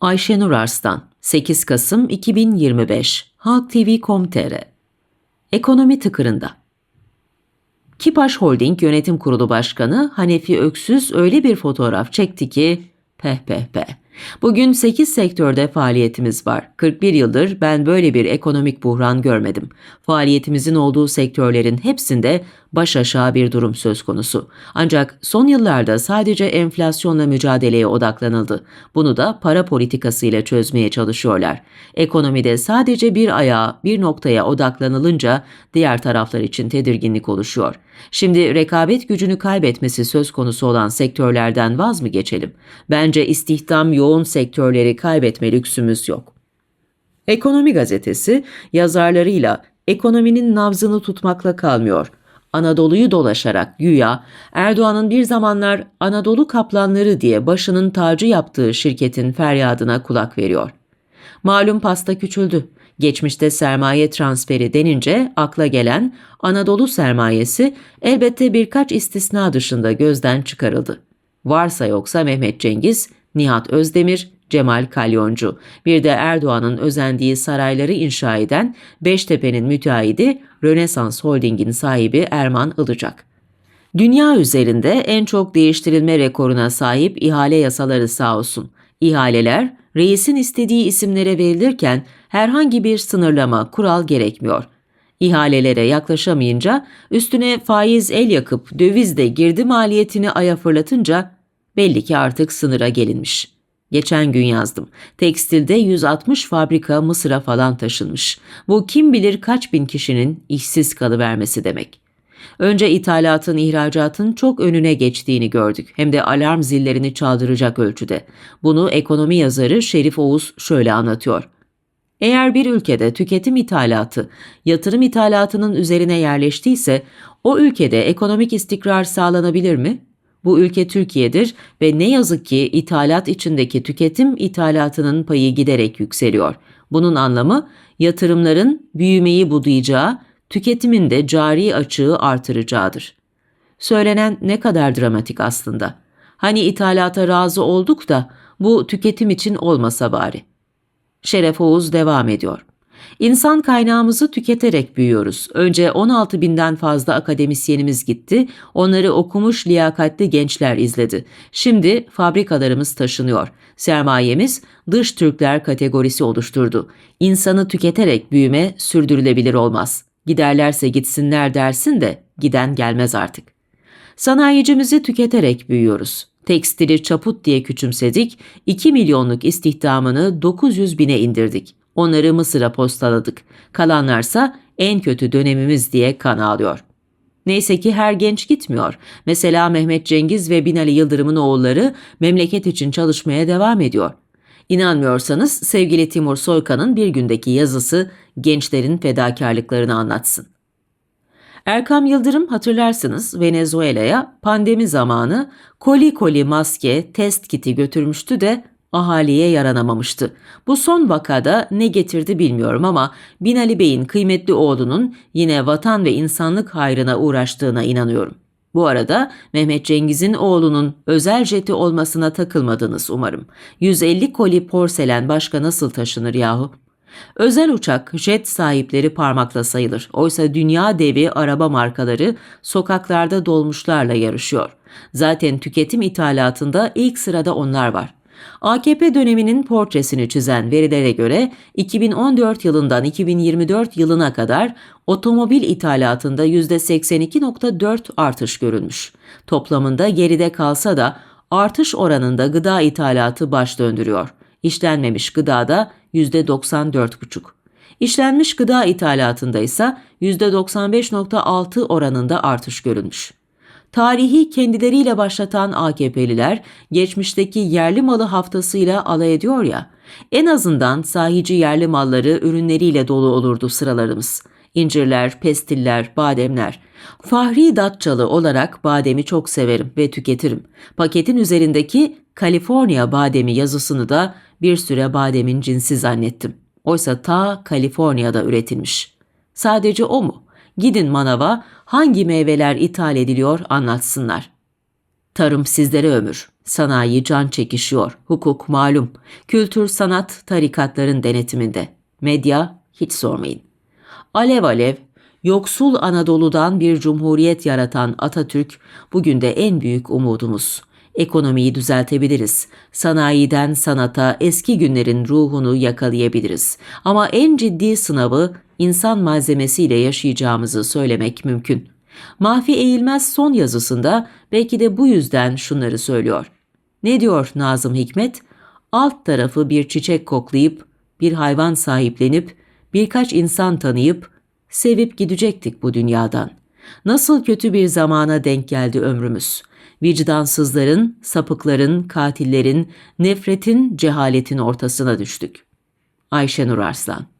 Ayşenur Arslan 8 Kasım 2025 Halk TV.com.tr Ekonomi tıkırında Kipaş Holding Yönetim Kurulu Başkanı Hanefi Öksüz öyle bir fotoğraf çekti ki peh peh peh. Bugün 8 sektörde faaliyetimiz var. 41 yıldır ben böyle bir ekonomik buhran görmedim. Faaliyetimizin olduğu sektörlerin hepsinde baş aşağı bir durum söz konusu. Ancak son yıllarda sadece enflasyonla mücadeleye odaklanıldı. Bunu da para politikasıyla çözmeye çalışıyorlar. Ekonomide sadece bir ayağa, bir noktaya odaklanılınca diğer taraflar için tedirginlik oluşuyor. Şimdi rekabet gücünü kaybetmesi söz konusu olan sektörlerden vaz mı geçelim? Bence istihdam yoğun sektörleri kaybetme lüksümüz yok. Ekonomi gazetesi yazarlarıyla ekonominin nabzını tutmakla kalmıyor. Anadolu'yu dolaşarak güya Erdoğan'ın bir zamanlar Anadolu kaplanları diye başının tacı yaptığı şirketin feryadına kulak veriyor. Malum pasta küçüldü. Geçmişte sermaye transferi denince akla gelen Anadolu sermayesi elbette birkaç istisna dışında gözden çıkarıldı. Varsa yoksa Mehmet Cengiz, Nihat Özdemir, Cemal Kalyoncu, bir de Erdoğan'ın özendiği sarayları inşa eden Beştepe'nin müteahhidi Rönesans Holding'in sahibi Erman Ilıcak. Dünya üzerinde en çok değiştirilme rekoruna sahip ihale yasaları sağ olsun. İhaleler reisin istediği isimlere verilirken herhangi bir sınırlama, kural gerekmiyor. İhalelere yaklaşamayınca üstüne faiz el yakıp döviz de girdi maliyetini aya fırlatınca belli ki artık sınıra gelinmiş.'' Geçen gün yazdım. Tekstilde 160 fabrika Mısır'a falan taşınmış. Bu kim bilir kaç bin kişinin işsiz kalıvermesi demek. Önce ithalatın, ihracatın çok önüne geçtiğini gördük. Hem de alarm zillerini çaldıracak ölçüde. Bunu ekonomi yazarı Şerif Oğuz şöyle anlatıyor. Eğer bir ülkede tüketim ithalatı, yatırım ithalatının üzerine yerleştiyse o ülkede ekonomik istikrar sağlanabilir mi? Bu ülke Türkiye'dir ve ne yazık ki ithalat içindeki tüketim ithalatının payı giderek yükseliyor. Bunun anlamı yatırımların büyümeyi budayacağı, tüketimin de cari açığı artıracağıdır. Söylenen ne kadar dramatik aslında. Hani ithalata razı olduk da bu tüketim için olmasa bari. Şeref Oğuz devam ediyor. İnsan kaynağımızı tüketerek büyüyoruz. Önce 16 binden fazla akademisyenimiz gitti, onları okumuş liyakatli gençler izledi. Şimdi fabrikalarımız taşınıyor. Sermayemiz dış Türkler kategorisi oluşturdu. İnsanı tüketerek büyüme sürdürülebilir olmaz. Giderlerse gitsinler dersin de giden gelmez artık. Sanayicimizi tüketerek büyüyoruz. Tekstili çaput diye küçümsedik, 2 milyonluk istihdamını 900 bine indirdik. Onları Mısır'a postaladık. Kalanlarsa en kötü dönemimiz diye kan ağlıyor. Neyse ki her genç gitmiyor. Mesela Mehmet Cengiz ve Binali Yıldırım'ın oğulları memleket için çalışmaya devam ediyor. İnanmıyorsanız sevgili Timur Soykan'ın bir gündeki yazısı gençlerin fedakarlıklarını anlatsın. Erkam Yıldırım hatırlarsınız Venezuela'ya pandemi zamanı koli koli maske test kiti götürmüştü de ahaliye yaranamamıştı. Bu son vakada ne getirdi bilmiyorum ama Binali Bey'in kıymetli oğlunun yine vatan ve insanlık hayrına uğraştığına inanıyorum. Bu arada Mehmet Cengiz'in oğlunun özel jeti olmasına takılmadınız umarım. 150 koli porselen başka nasıl taşınır yahu? Özel uçak, jet sahipleri parmakla sayılır. Oysa dünya devi araba markaları sokaklarda dolmuşlarla yarışıyor. Zaten tüketim ithalatında ilk sırada onlar var. AKP döneminin portresini çizen verilere göre 2014 yılından 2024 yılına kadar otomobil ithalatında %82.4 artış görülmüş. Toplamında geride kalsa da artış oranında gıda ithalatı baş döndürüyor. İşlenmemiş gıdada %94,5. İşlenmiş gıda ithalatında ise %95.6 oranında artış görülmüş. Tarihi kendileriyle başlatan AKP'liler geçmişteki yerli malı haftasıyla alay ediyor ya, en azından sahici yerli malları ürünleriyle dolu olurdu sıralarımız. İncirler, pestiller, bademler. Fahri Datçalı olarak bademi çok severim ve tüketirim. Paketin üzerindeki Kaliforniya bademi yazısını da bir süre bademin cinsi zannettim. Oysa ta Kaliforniya'da üretilmiş. Sadece o mu? Gidin manava hangi meyveler ithal ediliyor anlatsınlar. Tarım sizlere ömür. Sanayi can çekişiyor. Hukuk malum. Kültür, sanat, tarikatların denetiminde. Medya hiç sormayın. Alev alev, yoksul Anadolu'dan bir cumhuriyet yaratan Atatürk bugün de en büyük umudumuz. Ekonomiyi düzeltebiliriz. Sanayiden sanata eski günlerin ruhunu yakalayabiliriz. Ama en ciddi sınavı insan malzemesiyle yaşayacağımızı söylemek mümkün. Mahfi Eğilmez son yazısında belki de bu yüzden şunları söylüyor. Ne diyor Nazım Hikmet? Alt tarafı bir çiçek koklayıp, bir hayvan sahiplenip, birkaç insan tanıyıp, sevip gidecektik bu dünyadan. Nasıl kötü bir zamana denk geldi ömrümüz. Vicdansızların, sapıkların, katillerin, nefretin, cehaletin ortasına düştük. Ayşenur Arslan